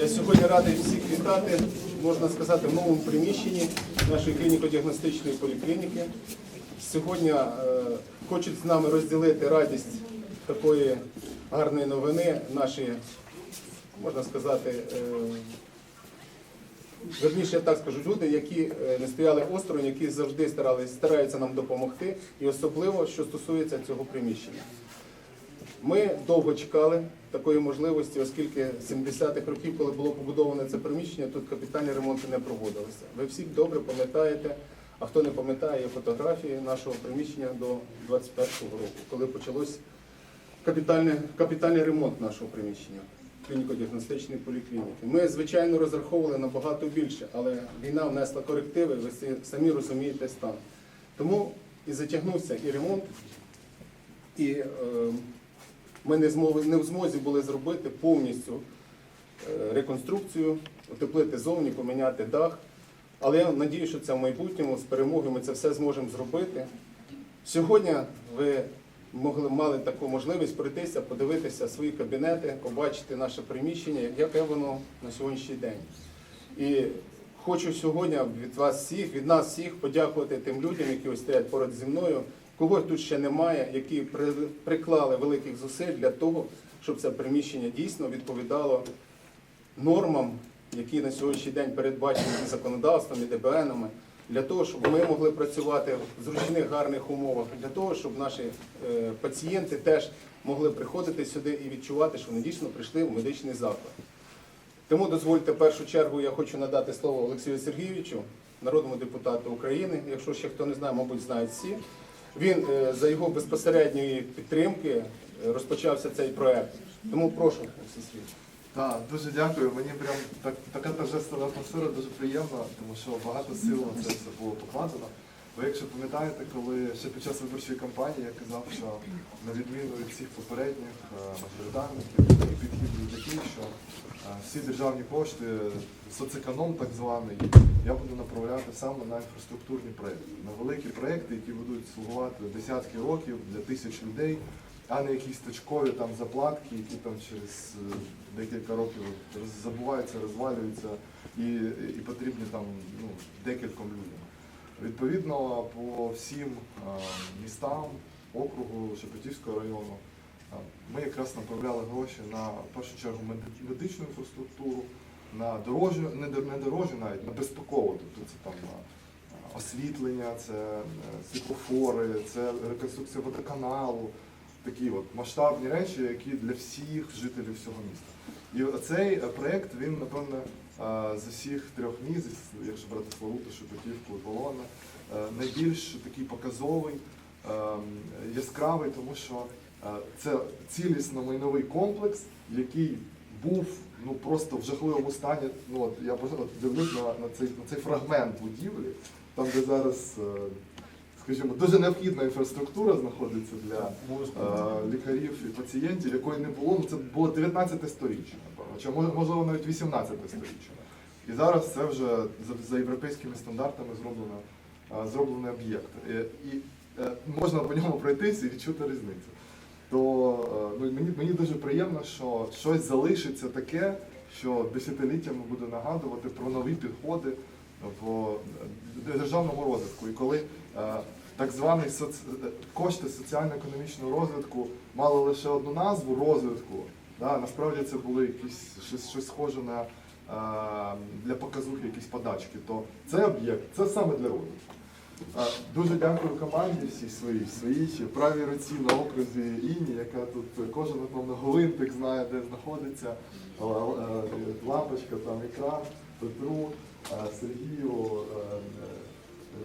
Я сьогодні радий всіх вітати, можна сказати, в новому приміщенні нашої клініко-діагностичної поліклініки. Сьогодні е, хочуть з нами розділити радість такої гарної новини наші, можна сказати, е, Верніше, я так скажу, люди, які е, не стояли осторонь, які завжди старались, стараються нам допомогти, і особливо, що стосується цього приміщення. Ми довго чекали такої можливості, оскільки з 70-х років, коли було побудоване це приміщення, тут капітальні ремонти не проводилися. Ви всі добре пам'ятаєте, а хто не пам'ятає є фотографії нашого приміщення до 21-го року, коли почалось капітальний, капітальний ремонт нашого приміщення клініко-діагностичної поліклініки. Ми, звичайно, розраховували набагато більше, але війна внесла корективи, ви самі розумієте стан. Тому і затягнувся і ремонт, і е, ми не, змогли, не в змозі були зробити повністю е, реконструкцію, утеплити зовні, поміняти дах. Але я надію, що це в майбутньому з перемогою ми це все зможемо зробити. Сьогодні ви могли мали таку можливість пройтися, подивитися свої кабінети, побачити наше приміщення, яке воно на сьогоднішній день. І хочу сьогодні від вас всіх, від нас всіх подякувати тим людям, які ось стоять поруч зі мною, кого тут ще немає, які приклали великих зусиль для того, щоб це приміщення дійсно відповідало нормам, які на сьогоднішній день передбачені і законодавством, і ДБНами, для того, щоб ми могли працювати в зручних гарних умовах, для того, щоб наші е, пацієнти теж могли приходити сюди і відчувати, що вони дійсно прийшли в медичний заклад. Тому дозвольте в першу чергу, я хочу надати слово Олексію Сергійовичу, народному депутату України. Якщо ще хто не знає, мабуть, знають всі. Він е, за його безпосередньої підтримки е, розпочався цей проект. Тому прошу, Сергійович. Так, дуже дякую. Мені прям так, така торжественна атмосфера дуже приємна, тому що багато сил на це все було покладено. Ви якщо пам'ятаєте, коли ще під час виборчої кампанії я казав, що на відміну від всіх попередніх е, мажоритарників, і підхід був такий, що е, всі державні кошти, соцеконом так званий, я буду направляти саме на інфраструктурні проекти, на великі проекти, які будуть слугувати десятки років для тисяч людей, а не якісь точкові там заплатки, які там через е, декілька років забуваються, розвалюються і, і потрібні там ну, декільком людям. Відповідно, по всім е, містам, округу Шепетівського району е, ми якраз направляли гроші на в першу чергу медичну інфраструктуру, на дорожню, не, дорожню навіть, на безпекову. Тобто це там освітлення, це е, світлофори, це реконструкція водоканалу, такі от масштабні речі, які для всіх жителів всього міста. І цей е, проєкт, він, напевно, е, з усіх трьох місць, якщо брати Славуту, Шепетівку і найбільш такий показовий, е, яскравий, тому що це цілісно майновий комплекс, який був ну просто в жахливому стані. Ну от я просто дивлюсь на, на цей на цей фрагмент будівлі, там де зараз, е, скажімо, дуже необхідна інфраструктура знаходиться для е, лікарів і пацієнтів, якої не було. Ну це було 19 сторіччя, напевно, чи можливо навіть 18 сторіччя. І зараз це вже за, за європейськими стандартами зроблено, е, зроблений об'єкт. Е, І, е, можна по ньому пройтися і відчути різницю. То е, ну, мені, мені дуже приємно, що щось залишиться таке, що десятиліттями буде нагадувати про нові підходи в е, державному розвитку. І коли е, так званий соц... е, кошти соціально-економічного розвитку мали лише одну назву розвитку, да, насправді це були якісь щось, щось схоже на е, для показухи якісь подачки, то цей об'єкт це саме для розвитку. Дуже дякую команді всій своїй, своїй правій руці на окрузі Іні, яка тут е, кожен, напевно, Говинтик знає, де знаходиться. Е, е, Лампочка, там екран, Петру, Сергію,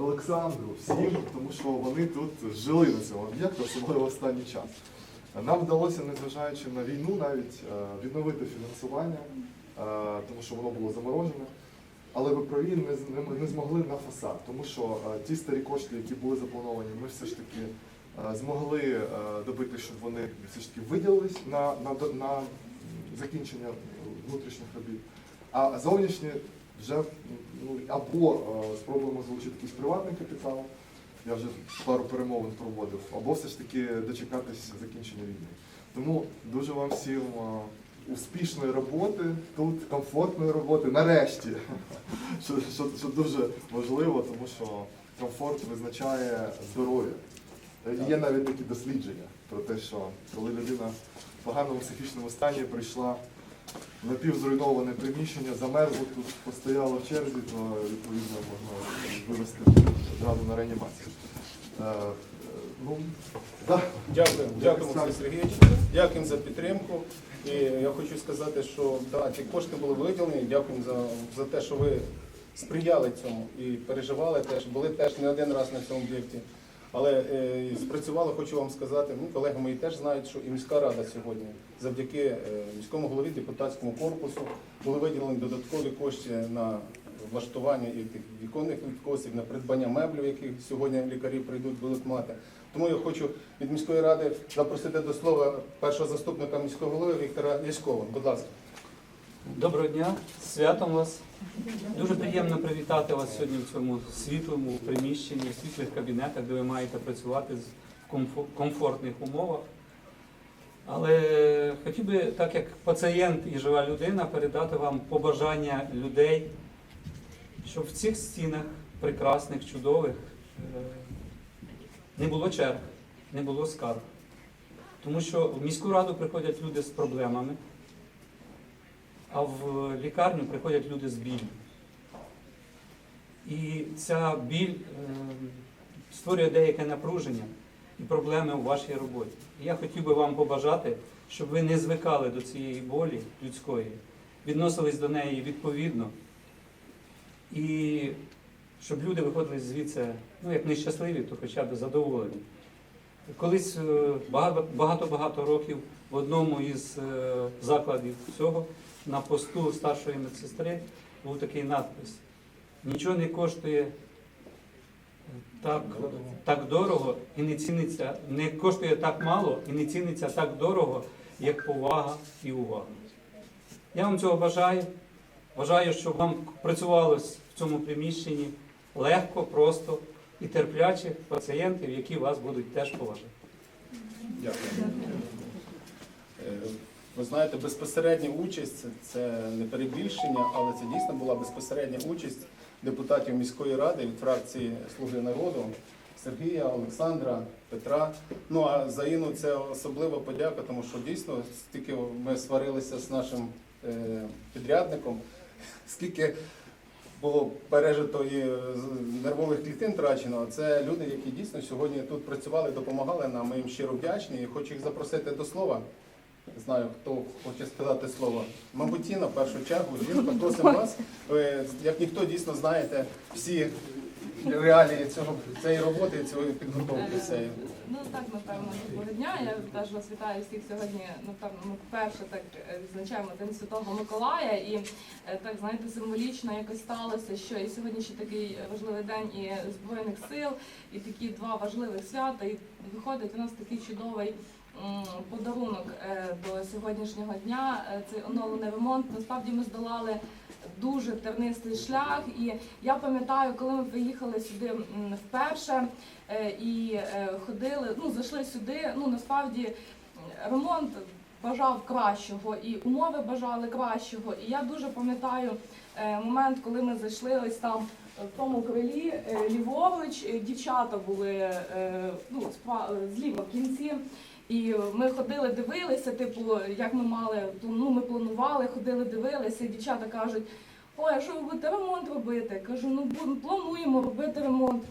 Олександру, всім, тому що вони тут жили на цьому об'єкті, особливо в останній час. Нам вдалося, незважаючи на війну, навіть відновити фінансування, тому що воно було заморожене. Але ви праві не, не, не змогли на фасад, тому що е, ті старі кошти, які були заплановані, ми все ж таки е, змогли е, добити, щоб вони все ж таки виділились на, на, на закінчення внутрішніх робіт. А зовнішні вже ну, або спробуємо залучити якийсь приватний капітал, я вже пару перемовин проводив, або все ж таки дочекатись закінчення війни. Тому дуже вам всім успішної роботи, тут комфортної роботи, нарешті. Що, що, що дуже важливо, тому що комфорт визначає здоров'я. І Є навіть такі дослідження про те, що коли людина в поганому психічному стані прийшла напівзруйноване приміщення, замерзла тут, постояла в черзі, то відповідно можна вивести одразу на реанімацію. Да. Дякую, дякую, Так. Олексій Сергійович. Дякуємо за підтримку. І я хочу сказати, що да, ці кошти були виділені. Дякуємо за, за те, що ви сприяли цьому і переживали теж, були теж не один раз на цьому об'єкті. Але е, спрацювало, хочу вам сказати, ну, колеги мої теж знають, що і міська рада сьогодні, завдяки е, міському голові, депутатському корпусу, були виділені додаткові кошти на влаштування і тих віконних відкосів, на придбання меблів, які сьогодні лікарі прийдуть, будуть мати. Тому я хочу від міської ради запросити до слова першого заступника міського голови Віктора Яськова. Будь ласка. Доброго дня, святом вас. Дуже приємно привітати вас сьогодні в цьому світлому приміщенні, в світлих кабінетах, де ви маєте працювати в комфортних умовах. Але хотів би, так як пацієнт і жива людина, передати вам побажання людей, щоб в цих стінах прекрасних, чудових е, не було черг, не було скарг. Тому що в міську раду приходять люди з проблемами а в лікарню приходять люди з біллю. І ця біль е, створює деяке напруження і проблеми у вашій роботі. І я хотів би вам побажати, щоб ви не звикали до цієї болі людської, відносились до неї відповідно, і щоб люди виходили звідси, ну як не щасливі, то хоча б задоволені. Колись е, багато-багато років в одному із е, закладів цього на посту старшої медсестри був такий надпис: нічого не коштує так, так дорого і не ціниться, не коштує так мало і не ціниться так дорого, як повага і увага. Я вам цього бажаю. Бажаю, щоб вам працювалось в цьому приміщенні легко, просто і терплячих пацієнтів, які вас будуть теж поважати. Дякую. Е, Ви знаєте, безпосередня участь це- це не перебільшення, але це дійсно була безпосередня участь депутатів міської ради від фракції Слуги народу Сергія, Олександра, Петра. Ну а за Інну це особлива подяка, тому що дійсно стільки ми сварилися з нашим е, підрядником, скільки було пережито з- нервових клітин трачено. Це люди, які дійсно сьогодні тут працювали, допомагали нам. Ми їм щиро вдячні. І хочу їх запросити до слова. Знаю, хто хоче сказати слово. Мабуть, на першу чергу, жінка, просимо вас. Ви, як ніхто дійсно знаєте всі реалії цього цієї роботи, цієї підготовки. цієї. Ну так, напевно, доброго дня. Я теж вас вітаю всіх сьогодні. Напевно, ми вперше так е, відзначаємо День Святого Миколая, і е, так знаєте, символічно якось сталося, що і сьогодні ще такий важливий день і збройних сил, і такі два важливих свята. І виходить у нас такий чудовий. Подарунок е, до сьогоднішнього дня Е, цей оновлений ремонт. Насправді ми здолали дуже тернистий шлях, і я пам'ятаю, коли ми приїхали сюди вперше, Е, і е, ходили, ну зайшли сюди. Ну насправді ремонт бажав кращого, і умови бажали кращого. І я дуже пам'ятаю е, момент, коли ми зайшли ось там. В тому крилі ліворуч дівчата були ну, зліва в кінці. І ми ходили, дивилися, типу, як ми мали, ну ми планували, ходили, дивилися, і дівчата кажуть, ой, а що ви будете ремонт робити? Кажу, ну плануємо робити ремонт.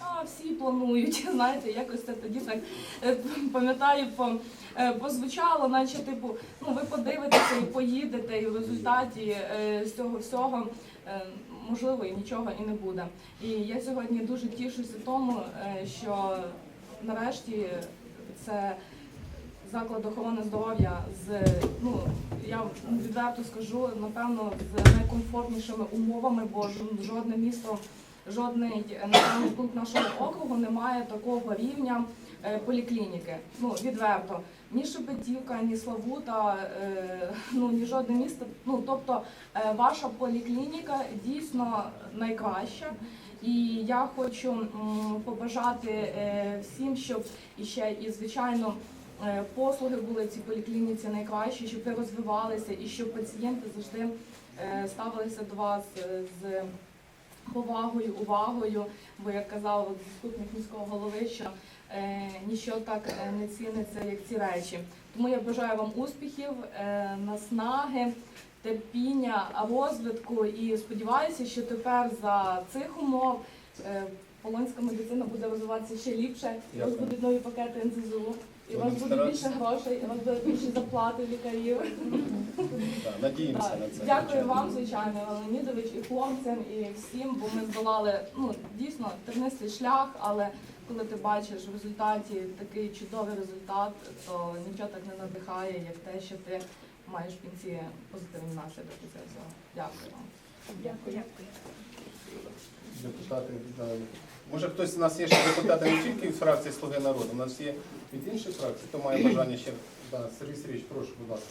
А всі планують, знаєте, якось це тоді так е, пам'ятаю, е, позвучало, наче типу, ну ви подивитеся і поїдете, і в результаті е, з цього всього е, можливо і нічого і не буде. І я сьогодні дуже тішуся тому, е, що нарешті це заклад охорони здоров'я з ну я відверто скажу, напевно, з найкомфортнішими умовами, бо жодне місто, жодний населений пункт нашого округу не має такого рівня е, поліклініки. Ну відверто. Ні Шепетівка, ні Славута, е, ну ні жодне місто. Ну тобто е, ваша поліклініка дійсно найкраща. І я хочу побажати е, всім, щоб і ще і звичайно е, послуги були в цій поліклініці найкращі, щоб ви розвивалися і щоб пацієнти завжди е, ставилися до вас з повагою, увагою. Бо як казав заступник міського голови, що ніщо так не ціниться, як ці речі. Тому я бажаю вам успіхів, наснаги, терпіння, розвитку і сподіваюся, що тепер за цих умов е, полонська медицина буде розвиватися ще ліпше. У вас будуть нові пакети НЗЗУ, і у вас буде більше грошей, і у вас буде більше зарплати лікарів. Надіємося на це. Дякую вам, звичайно, Леонідович, і хлопцям, і всім, бо ми здолали ну дійсно тернистий шлях, але коли ти бачиш в результаті такий чудовий результат, то нічого так не надихає, як те, що ти маєш в кінці позитивний наслідок у цього всього. Дякую вам. Дякую. Депутати, да. Може хтось у нас є ще депутати не тільки від фракції Слуги народу, у нас є від інших фракцій, хто має бажання ще. Да, Сергій Сергійович, прошу, будь ласка.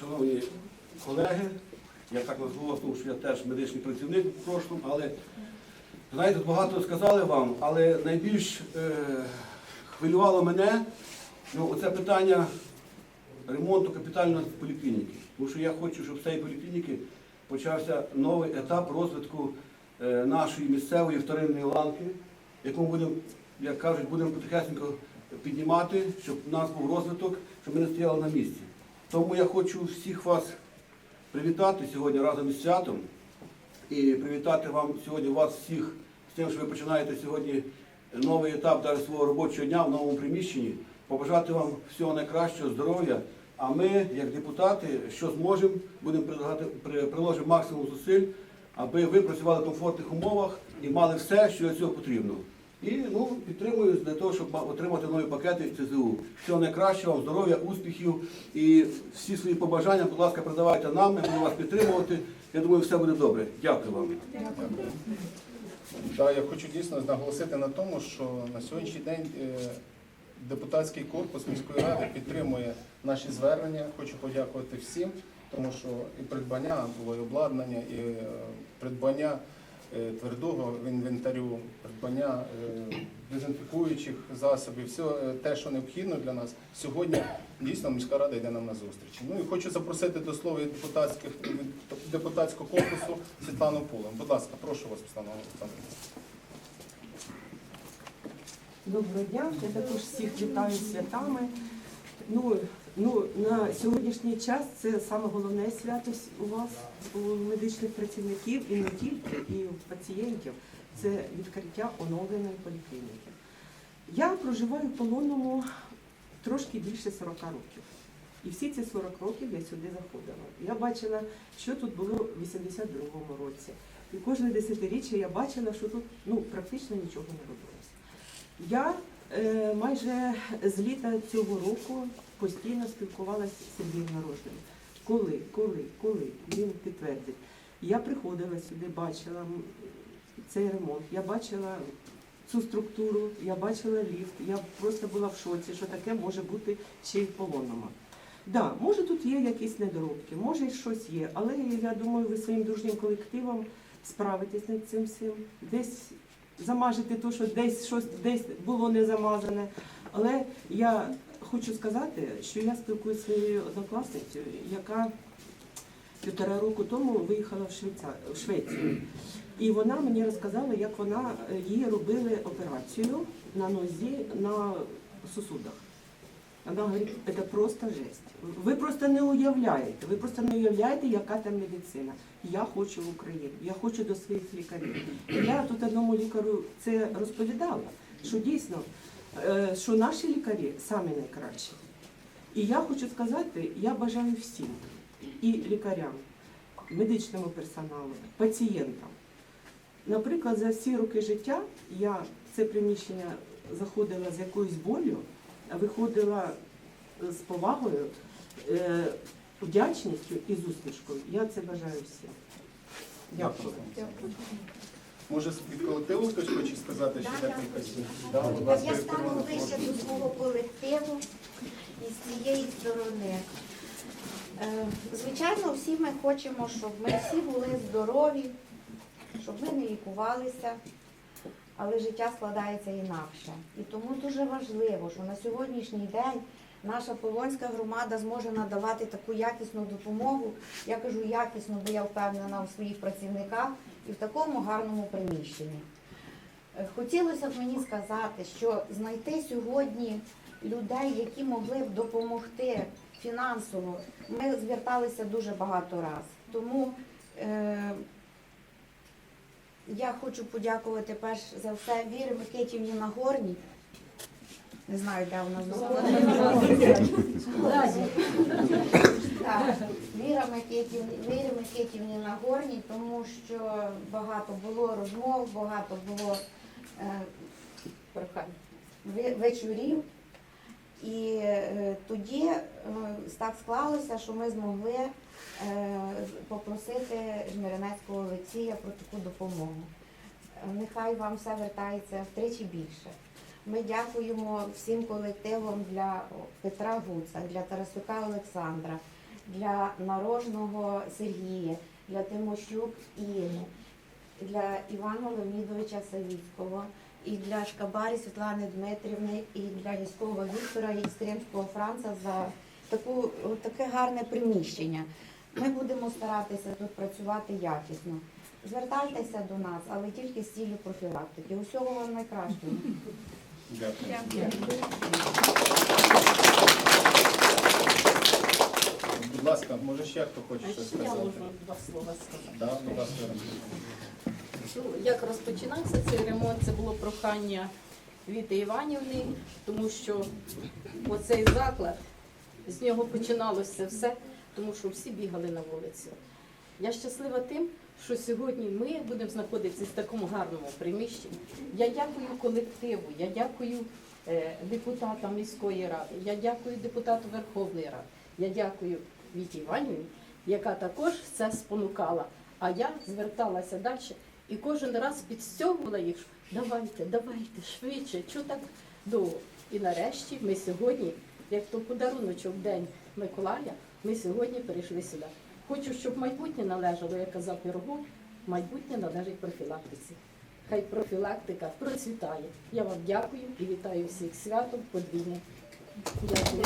Шановні колеги, я так назву, тому що я теж медичний працівник в прошлому, але знаєте, багато сказали вам, але найбільш е, хвилювало мене ну, оце питання ремонту капітальної поліклініки. Тому що я хочу, щоб з цієї поліклініки почався новий етап розвитку е, нашої місцевої вторинної ланки, яку ми будемо, як кажуть, будемо потихесенько піднімати, щоб у нас був розвиток, щоб ми не стояли на місці. Тому я хочу всіх вас привітати сьогодні разом із святом і привітати вам сьогодні вас всіх з тим, що ви починаєте сьогодні новий етап даже свого робочого дня в новому приміщенні. Побажати вам всього найкращого, здоров'я. А ми, як депутати, що зможемо, будемо прилагати- при- приложимо максимум зусиль, аби ви працювали в комфортних умовах і мали все, що для цього потрібно. І ну, підтримую для того, щоб отримати нові пакети ЦЗУ. Всього найкращого, вам здоров'я, успіхів і всі свої побажання, будь ласка, передавайте нам, ми будемо вас підтримувати. Я думаю, все буде добре. Дякую вам. Так, я хочу дійсно наголосити на тому, що на сьогоднішній день е, депутатський корпус міської ради підтримує наші звернення. Хочу подякувати всім, тому що і придбання було і обладнання, і е, придбання е, твердого інвентарю, придбання е, дезінфікуючих засобів, все те, що необхідно для нас. Сьогодні дійсно міська рада йде нам на зустріч. Ну і хочу запросити до слова депутатських депутатського корпусу Світлану Пулем. Будь ласка, прошу вас, Світлана Олександрівна. Доброго дня, я також всіх вітаю святами. Ну, ну, на сьогоднішній час це саме головне свято у вас, у медичних працівників, і не тільки, і у пацієнтів. Це відкриття оновленої поліклініки. Я проживаю в полонному трошки більше 40 років. І всі ці 40 років я сюди заходила. Я бачила, що тут було в 82-му році. І кожне десятиріччя я бачила, що тут ну, практично нічого не робилося. Я е, майже з літа цього року постійно спілкувалася з Сергієм Нарожним. Коли, коли, коли він підтвердить. Я приходила сюди, бачила цей ремонт, я бачила цю структуру, я бачила ліфт, я просто була в шоці, що таке може бути ще й в полонному. Да, може тут є якісь недоробки, може щось є, але я думаю, ви своїм дружнім колективом справитесь над цим всім. Десь замажете те, що десь щось десь було не замазане. Але я хочу сказати, що я спілкуюся зі своєю однокласницею, яка півтора року тому виїхала в, Швейця... в Швецію. І вона мені розказала, як вона е, їй робили операцію на нозі на сосудах. Вона говорить, це просто жесть. Ви просто не уявляєте, ви просто не уявляєте, яка там медицина. Я хочу в Україну, я хочу до своїх лікарів. Я тут одному лікарю це розповідала, що дійсно, е, що наші лікарі самі найкращі. І я хочу сказати, я бажаю всім, і лікарям, медичному персоналу, пацієнтам. Наприклад, за всі роки життя я в це приміщення заходила з якоюсь болю, виходила з повагою, е, вдячністю і з усмішкою. Я це бажаю всім. Дякую. Може, від колективу хтось хоче сказати ще Да, декілька я слів? Да, Я стану ближче до свого колективу і з цієї сторони. Е, Звичайно, всі ми хочемо, щоб ми всі були здорові, щоб ми не лікувалися. Але життя складається інакше. І тому дуже важливо, що на сьогоднішній день наша Полонська громада зможе надавати таку якісну допомогу. Я кажу якісну, бо я впевнена у своїх працівниках і в такому гарному приміщенні. Е, Хотілося б мені сказати, що знайти сьогодні людей, які могли б допомогти фінансово, ми зверталися дуже багато разів. Тому е, я хочу подякувати перш за все Вірі Микитівні Нагорній. Не знаю, де вона знаходиться. Віра Микитівні, Нагорній, тому що багато було розмов, багато було е, вечорів. І е, тоді е, так склалося, що ми змогли е, попросити Жмирянецького Олексія про таку допомогу. Е, Нехай вам все вертається втричі більше. Ми дякуємо всім колективам для Петра Гуца, для Тарасюка Олександра, для Нарожного Сергія, для Тимощук Інни, для Івана Леонідовича Савіцького, і для Шкабарі Світлани Дмитрівни, і для військового Віктора і Франца за таку, таке гарне приміщення. Ми будемо старатися тут працювати якісно. Звертайтеся до нас, але тільки з ціллю профілактики. Усього вам найкращого. Дякую. Будь ласка, може ще хто хоче щось Я можу два слова сказати. Да, будь ласка, Ну, Як розпочинався цей ремонт, це було прохання Віти Іванівни, тому що оцей заклад, з нього починалося все, тому що всі бігали на вулицю. Я щаслива тим, що сьогодні ми будемо знаходитися в такому гарному приміщенні. Я дякую колективу, я дякую е, депутатам міської ради, я дякую депутату Верховної Ради, я дякую Віті Іванівні, яка також це спонукала. А я зверталася далі і кожен раз підстягувала їх, давайте, давайте, швидше, що так довго. І нарешті ми сьогодні, як то подаруночок День Миколая, ми сьогодні перейшли сюди. Хочу, щоб майбутнє належало, як казав Пірогов, майбутнє належить профілактиці. Хай профілактика процвітає. Я вам дякую і вітаю всіх святом подвійне. Дякую.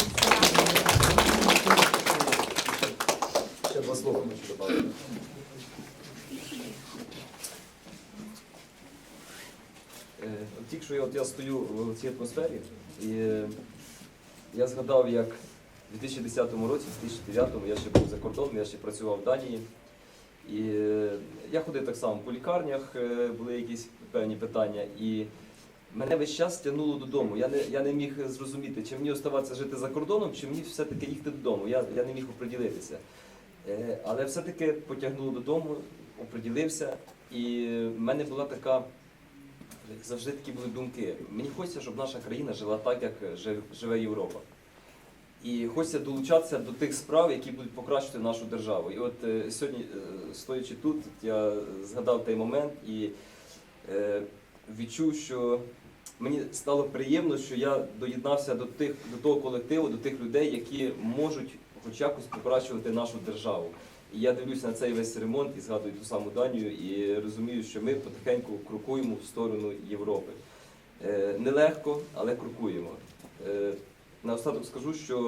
Ще два слова хочу додати. Е, Тільки що я, от я стою в цій атмосфері, і е, я згадав, як в 2010 році, в 2009 я ще був за кордоном, я ще працював в Данії. І е, я ходив так само по лікарнях, е, були якісь певні питання. І мене весь час тягнуло додому. Я не, я не міг зрозуміти, чи мені оставатися жити за кордоном, чи мені все-таки їхати додому. Я, я не міг оприділитися. Е, Але все-таки потягнуло додому, оприділився, і в мене була така, завжди такі були думки. Мені хочеться, щоб наша країна жила так, як живе Європа. І хочеться долучатися до тих справ, які будуть покращити нашу державу. І от е, сьогодні, е, стоячи тут, я згадав той момент і е, відчув, що мені стало приємно, що я доєднався до тих до того колективу, до тих людей, які можуть хоч якось покращувати нашу державу. І я дивлюся на цей весь ремонт і згадую ту саму Данію, і розумію, що ми потихеньку крокуємо в сторону Європи. Е, Нелегко, але крокуємо. Е, Наостанок скажу, що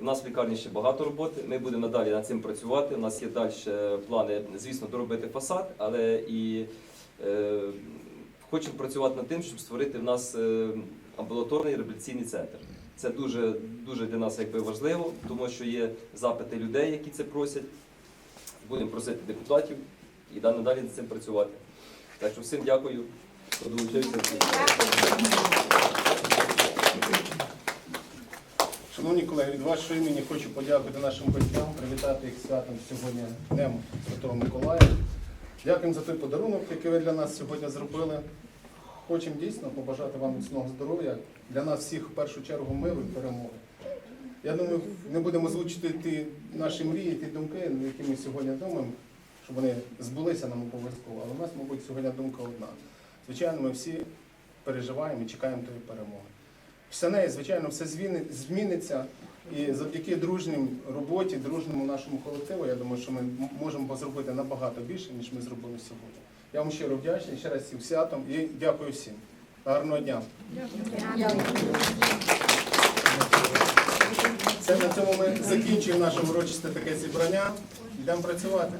в нас в лікарні ще багато роботи. Ми будемо надалі над цим працювати. У нас є далі плани, звісно, доробити фасад, але і е, хочемо працювати над тим, щоб створити в нас е, амбулаторний реабілітаційний центр. Це дуже, дуже для нас якби важливо, тому що є запити людей, які це просять. Будемо просити депутатів і далі надалі над цим працювати. Так що всім дякую, хто долучився. Шановні колеги, від вашого імені хочу подякувати нашим батькам, привітати їх святом сьогодні Днем Святого Миколая. Дякуємо за той подарунок, який ви для нас сьогодні зробили. Хочемо дійсно побажати вам міцного здоров'я. Для нас всіх в першу чергу миру і перемоги. Я думаю, не будемо озвучити ті наші мрії, ті думки, які ми сьогодні думаємо, щоб вони збулися нам обов'язково. Але у нас, мабуть, сьогодні думка одна. Звичайно, ми всі переживаємо і чекаємо тої перемоги. Після неї, звичайно, все зміниться. І завдяки дружнім роботі, дружньому нашому колективу, я думаю, що ми можемо зробити набагато більше, ніж ми зробили сьогодні. Я вам щиро вдячний, ще раз всім святом і дякую всім. Гарного дня. Це на цьому ми закінчуємо наше урочисте таке зібрання. Йдемо працювати.